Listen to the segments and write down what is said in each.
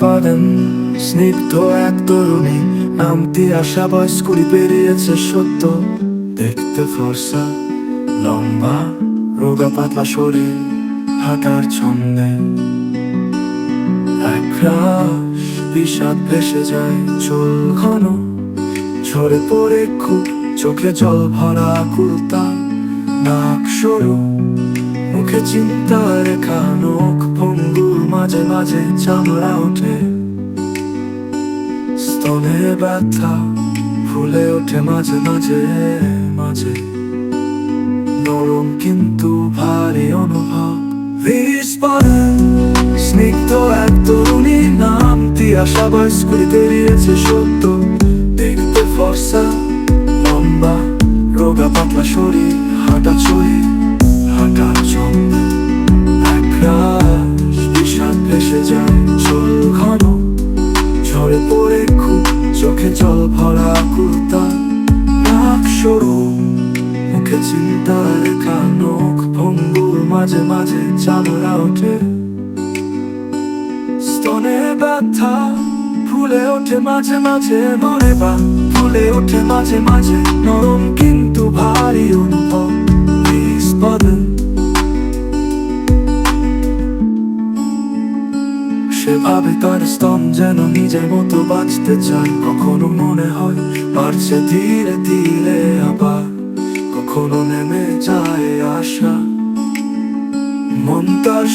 পাবেন স্নিগ্ধ এক তরুণী, নামটি আশা বয়স কুড়ি পেরিয়েছে সত্য। দেখতে ফর্সা, লম্বা, রোগা পাতলা শরীর, হাঁটার ছন্দে। বিষাদ ভেসে যায় চুল ঘন, ঝরে পড়ে খুব চোখে জল ভরা কুর্তা, নাক সরু, মুখে চিন্তা রেখা, নখ ভঙ্গু মাঝে মাঝে চামড়া ওঠে। স্তনে ব্যথা ফুলে ওঠে মাঝে মাঝে মাঝে। নরম কিন্তু ভারী অনুভব। স্নিগ্ধ এক তরুণী আশা বয়স করে বেরিয়েছে সত্য। দেখতে ফর্সা, লম্বা, রোগা পাতলা শরীর। মুখে চিন্তা রেখা নখ ভঙ্গুর মাঝে মাঝে চামড়া ওঠে স্তনে ব্যথা ফুলে ওঠে মাঝে মাঝে মনে বা ফুলে ওঠে মাঝে মাঝে নরম কিন্তু ভারী অনুভব বিস্ফোরণ সেভাবে তার স্তন যেন নিজের মতো বাঁচতে চায়, কখনো মনে হয় বাড়ছে ধীরে ধীরে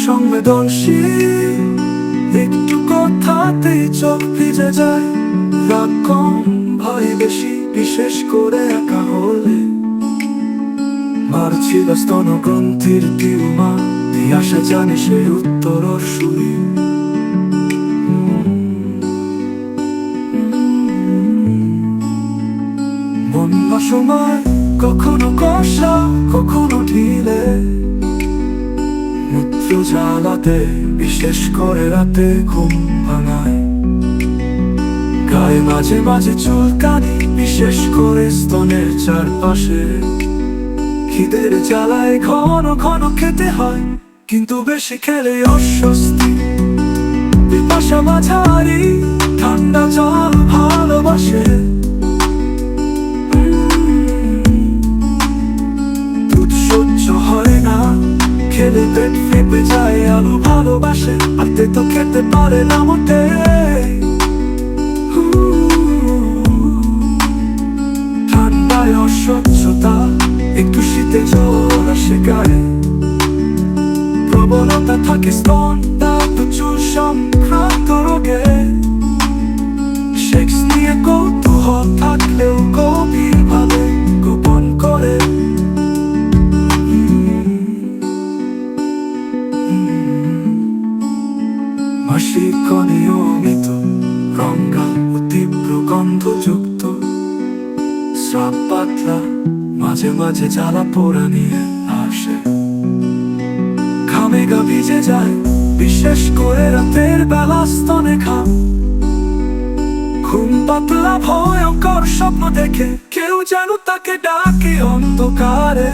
তার সংবেদনশীল। একটু কথাতেই চোখ ভিজে যায়। রাগ ভয় বেশি, বিশেষ করে একা হলে। মারছিল স্তন গ্রন্থির টিউমা এই আশা জানে সে উত্তর সুরি সময় কখনো কষা, কখনো ঢিলে। মূত্র জ্বালাতে বিশেষ করে রাতে ঘুম ভাঙায় গায়ে মাঝে মাঝে চুলকানি বিশেষ করে স্তনের চারপাশে খিদের জ্বালায় ঘন ঘন খেতে হয়, কিন্তু বেশি খেলে অস্বস্তি। পিপাসা মাঝারি, ঠান্ডা জল ভালোবাসে। ফেপে যায় আলু ভালোবাসে, আর তো খেতে পারে না মোটে। ঠান্ডায় অস্বচ্ছতা, একটু শীতে আসে গায়ে। প্রবণতা থাকে স্তন দাঁত চুল সংক্রান্ত রোগে। নিয়ে কৌতূহল থাকলেও মাসিক অনিয়মিত রঙ্গা ও তীব্র গন্ধযুক্ত। স্রাব পাতলা, মাঝে মাঝে জ্বালা পোড়া নিয়ে আসে। ঘামে গা ভিজে যায়, বিশেষ করে রাতের বেলা স্তনে ঘাম। ঘুম পাতলা, ভয়ঙ্কর স্বপ্ন দেখে কেউ যেন তাকে ডাকে অন্ধকারে।